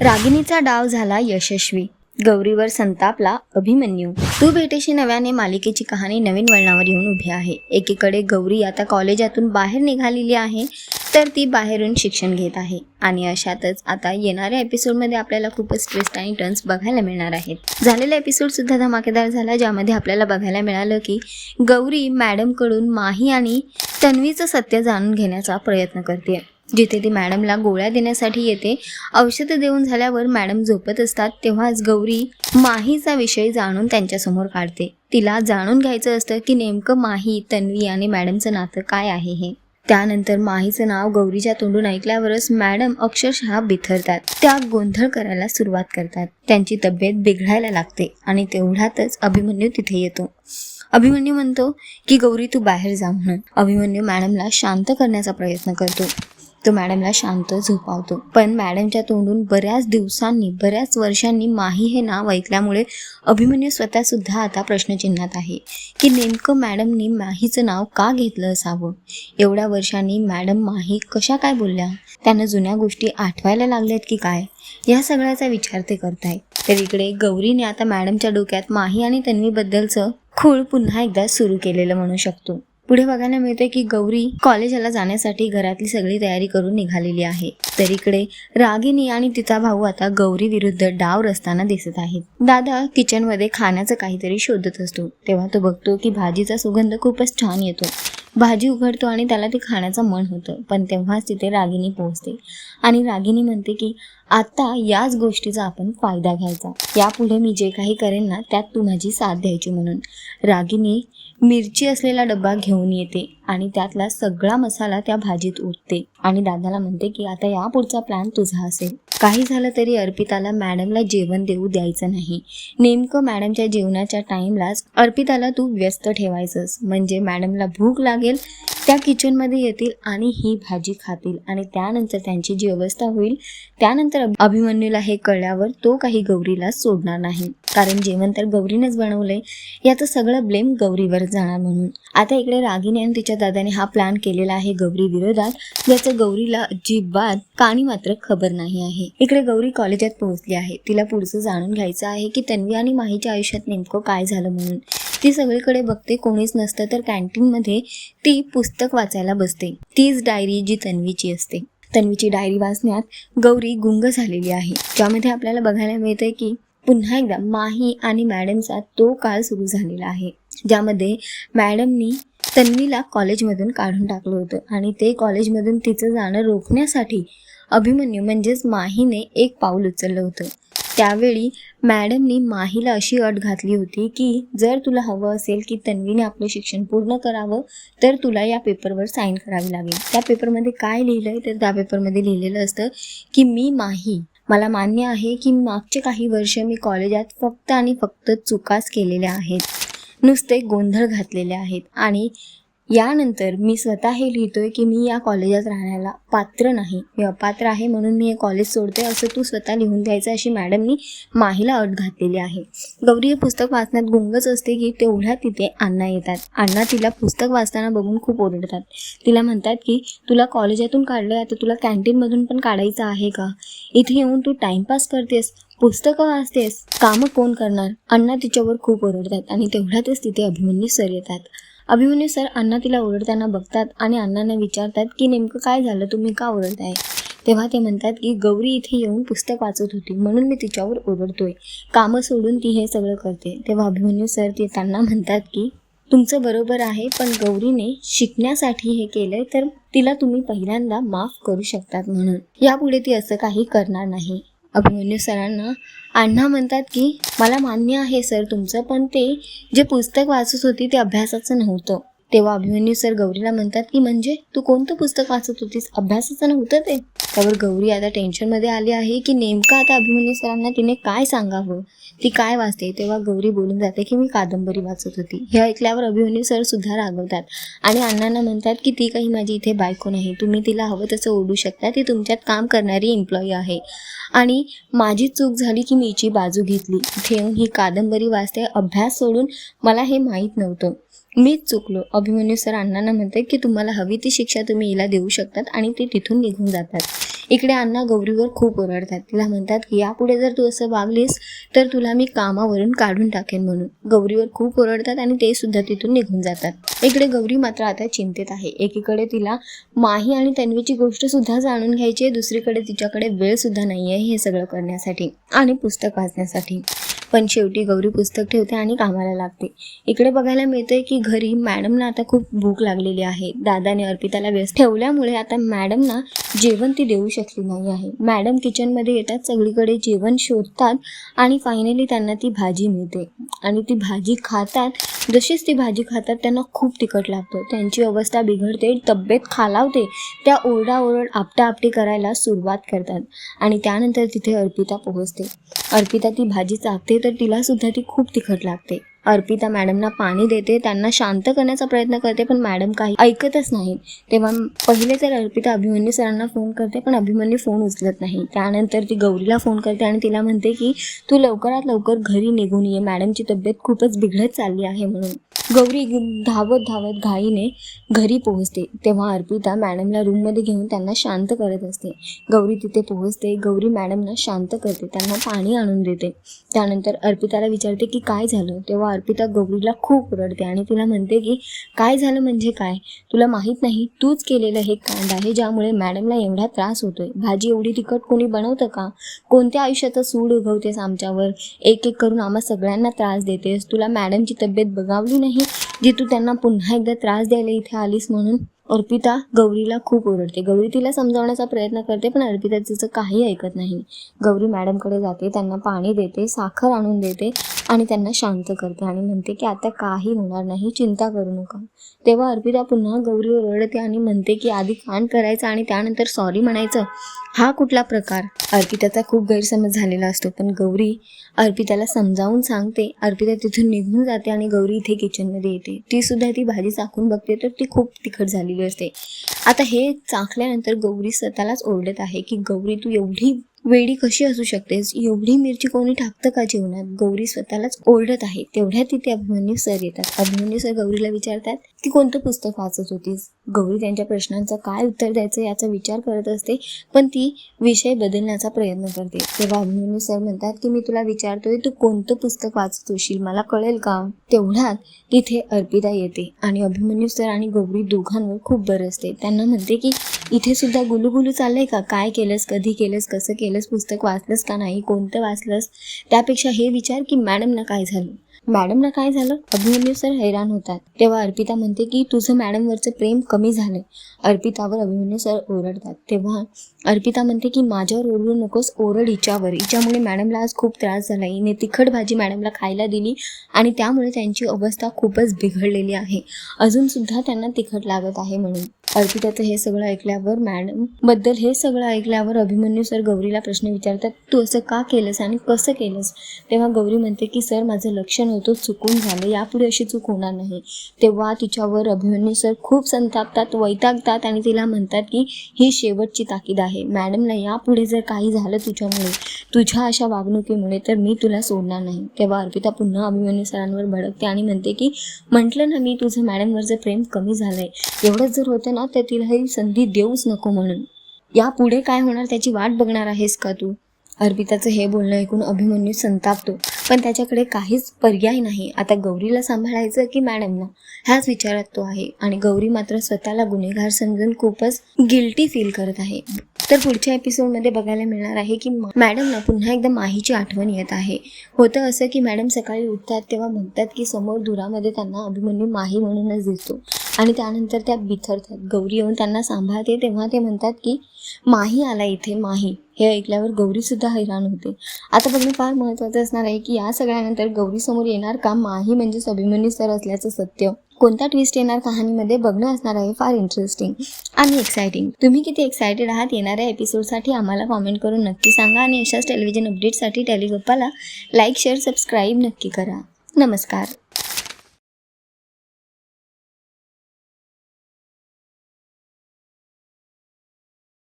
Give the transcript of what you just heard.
रागिणीचा डाव झाला यशस्वी. गौरीवर संतापला अभिमन्यू. तू भेटेशी नव्याने मालिकेची कहाणी नवीन वळणावर येऊन उभी आहे. एकीकडे गौरी आता कॉलेजातून बाहेर निघालेली आहे तर ती बाहेरून शिक्षण घेत आहे. आणि अशातच आता येणाऱ्या एपिसोडमध्ये आपल्याला खूपच ट्विस्ट आणि टर्न्स बघायला मिळणार आहेत. झालेला एपिसोड सुद्धा धमाकेदार झाला ज्यामध्ये आपल्याला बघायला मिळालं की गौरी मॅडमकडून माही आणि तन्वीचं सत्य जाणून घेण्याचा प्रयत्न करते जिथे ती मॅडमला गोळ्या देण्यासाठी येते औषधं देऊन झाल्यावर मॅडम झोपत असतात तेव्हाच गौरी माहीचा विषय जाणून त्यांच्यासमोर काढते. तिला जाणून घ्यायचं असतं की नेमकं माही तन्वी आणि मॅडमचं नातं काय आहे हे. त्यानंतर माहीचं नाव गौरीच्या तोंडून ऐकल्यावरच मॅडम अक्षरशः बिथरतात. त्या गोंधळ करायला सुरुवात करतात. त्यांची तब्येत बिघडायला लागते आणि तेवढ्यातच अभिमन्यू तिथे येतो. अभिमन्यू म्हणतो की गौरी तू बाहेर जा म्हणून. अभिमन्यू मॅडमला शांत करण्याचा प्रयत्न करतो. तो मॅडमला शांत झोपावतो. पण मॅडमच्या तोंडून बऱ्याच दिवसांनी बऱ्याच वर्षांनी माही हे नाव ऐकल्यामुळे अभिमन्यू स्वतः सुद्धा आता प्रश्नचिन्हात आहे. की नेमकं मॅडमनी माहीचं नाव का घेतलं असावं? एवढ्या वर्षांनी मॅडम माही कशा काय बोलल्या? त्यांना जुन्या गोष्टी आठवायला लागल्यात की काय? या सगळ्याचा विचार ते करतायत. तर इकडे गौरीने आता मॅडमच्या डोक्यात माही आणि तन्वीबद्दलचं खूळ पुन्हा एकदा सुरू केलेलं म्हणू शकतो. पुढे बघायला मिळते की गौरी कॉलेजला जाण्यासाठी घरातली सगळी तयारी करून निघालेली आहे. तर इकडे रागिनी आणि तिचा भाऊ आता गौरी विरुद्ध डाव रचताना दिसत आहेत. दादा किचनमध्ये खाण्याचं काहीतरी शोधत असतो. तेव्हा तो बघतो की भाजीचा सुगंध खूपच छान येतो. भाजी उघडतो आणि त्याला ते खाण्याचं मन होतं. पण तेव्हाच तिथे रागिनी पोहोचते. आणि रागिनी म्हणते की आता याच गोष्टीचा आपण फायदा घ्यायचा. यापुढे मी जे काही करेन ना त्यात तू माझी साथ द्यायची म्हणून. रागिनी मिरची असलेला डब्बा घेऊन येते आणि त्यातला सगळा मसाला त्या भाजीत उठते आणि दादाला म्हणते की आता यापुढचा प्लॅन तुझा असेल. काही झालं तरी अर्पिताला मॅडमला जेवण देऊ द्यायचं नाही. नेमकं मॅडमच्या जेवणाच्या टाईमलाच अर्पिताला तू व्यस्त ठेवायचंस. म्हणजे मॅडमला भूक लागेल त्या किचनमध्ये येतील आणि ही भाजी खातील आणि त्यानंतर त्यांची जी अवस्था होईल त्यानंतर अभिमन्यूला हे कळल्यावर तो काही गौरीला सोडणार नाही. कारण जेवण तर गौरीनेच बनवलंय याचं सगळं ब्लेम गौरीवर जाणार म्हणून. आता इकडे रागिनी आणि तिच्या दादाने हा प्लॅन केलेला आहे गौरी विरोधात. याचं गौरीला अजिबात काणी मात्र खबर नाही आहे. इकडे गौरी कॉलेजात पोहोचली आहे. तिला पुढचं जाणून घ्यायचं आहे की तन्वी आणि माहीच्या आयुष्यात नेमकं काय झालं म्हणून. ती सगळीकडे बघते कोणीच नसतं तर कॅन्टीनमध्ये ती पुस्तक वाचायला बसते. तीच डायरी जी तन्वीची असते. तन्वीची डायरी वाचण्यात गौरी गुंग झालेली आहे. ज्यामध्ये आपल्याला बघायला मिळतंय की पुन्हा एकदा माही आणि मॅडमचा तो काळ सुरू झालेला आहे. ज्यामध्ये मॅडमनी तन्वीला कॉलेजमधून काढून टाकलं होतं आणि ते कॉलेजमधून तिचं जाणं रोखण्यासाठी अभिमन्यू म्हणजेच माहीने एक पाऊल उचललं होतं. त्यावेळी मॅडमनी माहीला अशी अट घातली होती की जर तुला हवं असेल की तन्वीने आपलं शिक्षण पूर्ण करावं तर तुला या पेपरवर साईन करावी लागेल. त्या पेपरमध्ये काय लिहिलं आहे तर त्या पेपरमध्ये लिहिलेलं असतं की मी माही. मला मान्य आहे की मागचे काही वर्ष मी कॉलेजात फक्त आणि फक्त चुकाच केलेल्या आहेत. नुसते गोंधळ घातलेले आहेत. आणि यानंतर मी स्वतः हे लिहितोय की मी या कॉलेजात राहण्याला पात्र नाही. मी अपात्र आहे म्हणून मी हे कॉलेज सोडते असं तू स्वतः लिहून द्यायचं अशी मॅडमनी माहीला अट घातलेली आहे. गौरी हे पुस्तक वाचण्यात गुंगच असते की तेवढ्या तिथे अण्णा येतात. अण्णा तिला पुस्तक वाचताना बघून खूप ओरडतात. तिला म्हणतात की तुला कॉलेजातून काढलं आहे तर तुला कॅन्टीनमधून पण काढायचं आहे का? इथे येऊन तू टाइमपास करतेस पुस्तकं वाचतेस कामं कोण करणार? अण्णा तिच्यावर खूप ओरडतात आणि तेवढ्यातच तिथे अभिमन्यू सर येतात. अभिमन्यू सर अण्णा तिला ओरडताना बघतात आणि अण्णांना विचारतात की नेमकं काय झालं तुम्ही का ओरडताय? तेव्हा ते म्हणतात की गौरी इथे येऊन पुस्तक वाचत होती म्हणून मी तिच्यावर ओरडतोय. कामं सोडून ती हे सगळं करते. तेव्हा अभिमन्यू सर ते त्यांना म्हणतात की तुमचं बरोबर आहे पण गौरीने शिकण्यासाठी हे केलंय तर तिला तुम्ही पहिल्यांदा माफ करू शकतात म्हणून. यापुढे ती असं काही करणार नाही. अभिमन्यू सरांना अण्णा म्हणतात की मला मान्य आहे सर तुमचं पण ते जे पुस्तक वाचत होती ते अभ्यासाचं नव्हतं. तेव्हा अभिमन्यू सर गौरीला म्हणतात की म्हणजे तू कोणतं पुस्तक वाचत होतीस? अभ्यासाचं नव्हतं ते. त्यावर गौरी आता टेन्शनमध्ये आली आहे की नेमकं आता अभिमन्यू सरांना तिने काय सांगावं? ती काय वाचते? तेव्हा गौरी बोलून जाते की मी कादंबरी वाचत होती. हे ऐकल्यावर अभिमन्यू सर सुद्धा रागवतात आणि अण्णांना म्हणतात की ती काही माझी इथे बायको नाही. तुम्ही तिला हवं तसं ओढू शकता. ती तुमच्यात काम करणारी एम्प्लॉई आहे. आणि माझी चूक झाली की मी हिची बाजू घेतली. इथे येऊन ही कादंबरी वाचते. अभ्यास सोडून मला हे माहीत नव्हतं. मीच चुकलो. अभिमन्यू सर अण्णांना म्हणते की तुम्हाला हवी ती शिक्षा तुम्ही हिला देऊ शकतात आणि ते तिथून निघून जातात. इकडे अण्णा गौरीवर खूप ओरडतात. तिला म्हणतात की यापुढे जर तू असं वागलीस तर तुला मी कामावरून काढून टाकेन म्हणून. गौरीवर खूप ओरडतात आणि ते सुद्धा तिथून निघून जातात. इकडे गौरी मात्र आता चिंतेत आहे. एकीकडे तिला माही आणि तन्वीची गोष्ट सुद्धा जाणून घ्यायची आहे. दुसरीकडे तिच्याकडे वेळ सुद्धा नाही आहे हे सगळं करण्यासाठी आणि पुस्तक वाचण्यासाठी. पण शेवटी गौरी पुस्तक ठेवते आणि कामाला लागते. इकडे बघायला मिळतंय की घरी मॅडमला आता खूप भूक लागलेली आहे. दादाने अर्पिताला व्यस्त ठेवल्यामुळे आता मॅडमना जेवण ती देऊ शकली नाही आहे. मॅडम किचनमध्ये येतात सगळीकडे जेवण शोधतात आणि फायनली त्यांना ती भाजी मिळते. आणि ती भाजी खातात. जशीच ती भाजी खातात त्यांना खूप तिखट लागतं. त्यांची अवस्था बिघडते तब्येत खालावते. त्या ओरडाओरड आपटाआपटी करायला सुरुवात करतात. आणि त्यानंतर तिथे अर्पिता पोहोचते. अर्पिता ती भाजी चाकते तर तिला सुद्धा ती खूप तिखट लागते. अर्पिता मॅडमना पाणी देते त्यांना शांत करण्याचा प्रयत्न करते पण मॅडम काही ऐकतच नाही. तेव्हा पहिले तर अर्पिता अभिमन्यू सरांना फोन करते पण अभिमन्यू फोन उचलत नाही. त्यानंतर ती गौरीला फोन करते आणि तिला म्हणते की तू लवकरात लवकर घरी निघून ये मॅडमची तब्येत खूपच बिघडत चालली आहे म्हणून. गौरी धावत धावत घाईने घरी पोहोचते. तेव्हा अर्पिता मॅडमला रूममध्ये घेऊन त्यांना शांत करत असते. गौरी तिथे पोहोचते गौरी मॅडमना शांत करते त्यांना पाणी आणून देते. त्यानंतर अर्पिताला विचारते की काय झालं? तेव्हा अर्पिता गौरीला खूप रडते आणि तिला म्हणते की काय झालं म्हणजे काय? तुला माहीत नाही. तूच केलेलं हे कांड आहे ज्यामुळे मॅडमला एवढा त्रास होतोय. भाजी एवढी तिखट कोणी बनवतं का? कोणत्या आयुष्याचा सूड उगवतेस आमच्यावर? एक एक करून आम्हा सगळ्यांना त्रास देतेस. तुला मॅडमची तब्येत बघावली नाही? जी तू त्यांना पुन्हा एकदा त्रास द्यायला इथे आलीस म्हणून अर्पिता गौरीला खूप ओरडते. गौरी तिला समजावण्याचा प्रयत्न करते पण अर्पिता तिचं काही ऐकत नाही. गौरी मॅडमकडे जाते त्यांना पाणी देते साखर आणून देते आणि त्यांना शांत करते आणि म्हणते की आता काही होणार नाही चिंता करू नका. तेव्हा अर्पिता पुन्हा गौरीवर ओरडते आणि म्हणते की आधी कान करायचं आणि त्यानंतर सॉरी म्हणायचं. हा कुठला प्रकार? अर्पिताचा खूप गैरसमज झालेला असतो पण गौरी अर्पिताला समजावून सांगते. अर्पिता तिथून निघून जाते आणि गौरी इथे किचनमध्ये येते. ती सुद्धा ती भाजी चाकून बघते तर ती खूप तिखट झाली. झालेली असते आता हे चाखल्यानंतर गौरी स्वतःलाच ओरडत आहे की गौरी तू एवढी वेडी कशी असू शकतेस? एवढी मिरची कोणी टाकतं का जेवणात गौरी स्वतःलाच ओरडत आहे. तेवढ्यात तिथे अभिमन्यू सर येतात. अभिमन्यू सर गौरीला विचारतात की कोणतं पुस्तक वाचत होतीस? गौरी त्यांच्या प्रश्नांचं काय उत्तर द्यायचं याचा विचार करत असते पण ती विषय बदलण्याचा प्रयत्न करते. तेव्हा अभिमन्यू सर म्हणतात की मी तुला विचारतोय तू कोणतं पुस्तक वाचत होशील? मला कळेल का? तेवढ्यात तिथे अर्पिता येते आणि अभिमन्यू सर आणि गौरी दोघांवर खूप बरं असते. त्यांना म्हणते की इथे सुद्धा गुलुगुलू चाललंय का? काय केलंस? कधी केलंस? कसं केलं केलंस पुस्तक वाचलंस का नाही कोणतं वाचलंस? त्यापेक्षा हे विचार की मॅडमना काय झालं? मॅडमला काय झालं? अभिमन्यू सर हैराण होतात. तेव्हा अर्पिता म्हणते की तुझं मॅडमवरचं प्रेम कमी झालंय. अर्पितावर अभिमन्यू सर ओरडतात. तेव्हा अर्पिता म्हणते की माझ्यावर ओरडू नकोस ओरड हिच्यावर. हिच्यामुळे मॅडमला आज खूप त्रास झाला. हिने तिखट भाजी मॅडमला खायला दिली आणि त्यामुळे त्यांची अवस्था खूपच बिघडलेली आहे. अजूनसुद्धा त्यांना तिखट लागत आहे म्हणून. अर्पिताचं हे सगळं ऐकल्यावर मॅडमबद्दल हे सगळं ऐकल्यावर अभिमन्यू सर गौरीला प्रश्न विचारतात तू असं का केलंस आणि कसं केलंस? तेव्हा गौरी म्हणते की सर माझं लक्ष नव्हतं चुकून झालं. यापुढे अशी चूक होणार नाही. तेव्हा तिच्यावर अभिमन्यू सर खूप संतापतात वैतागतात आणि तिला म्हणतात की ही शेवटची ताकीद आहे. मॅडमला यापुढे जर काही झालं तुझ्यामुळे तुझ्या अशा वागणुकीमुळे तर मी तुला सोडणार नाही. तेव्हा अर्पिता पुन्हा अभिमन्यू सरांवर भडकते आणि म्हणते की म्हटलं ना मी तुझं मॅडमवरचं प्रेम कमी झालंय एवढंच जर होतं ना तर तिला ही संधी देऊच नको म्हणून. यापुढे काय होणार? त्याची वाट बघणार आहेस का तू? अर्पिताचं हे बोलणं ऐकून अभिमन्यू संतापतो. पण त्याच्याकडे काहीच पर्याय नाही. आता गौरीला सांभाळायचं की मॅडमना ह्याच विचारात तो आहे. आणि गौरी मात्र स्वतःला गुन्हेगार समजून खूपच गिल्टी फील करत आहे. तर पुढच्या एपिसोडमध्ये बघायला मिळणार आहे की मॅडमना पुन्हा एकदा माहीची आठवण येत आहे. होतं असं की मॅडम सकाळी उठतात तेव्हा म्हणतात की समोर दुरामध्ये त्यांना अभिमन्यू माही म्हणूनच दिसतो. आणि त्यानंतर त्या बिथरतात. गौरी येऊन त्यांना सांभाळते तेव्हा ते म्हणतात की माही आला इथे माही. हे ऐकल्यावर गौरीसुद्धा हैराण होते. आता बघणं फार महत्त्वाचं असणार आहे की या सगळ्यानंतर गौरीसमोर येणार का माही म्हणजेच अभिमन्यू सर असल्याचं सत्य. कोणता ट्विस्ट येणार कहाणीमध्ये बघणं असणार आहे फार इंटरेस्टिंग आणि एक्सायटिंग तुम्ही किती एक्सायटेड आहात येणाऱ्या एपिसोडसाठी आम्हाला कॉमेंट करून नक्की सांगा आणि अशाच टेलिव्हिजन अपडेटसाठी टेलिगप्पाला लाईक शेअर सबस्क्राईब नक्की करा. नमस्कार.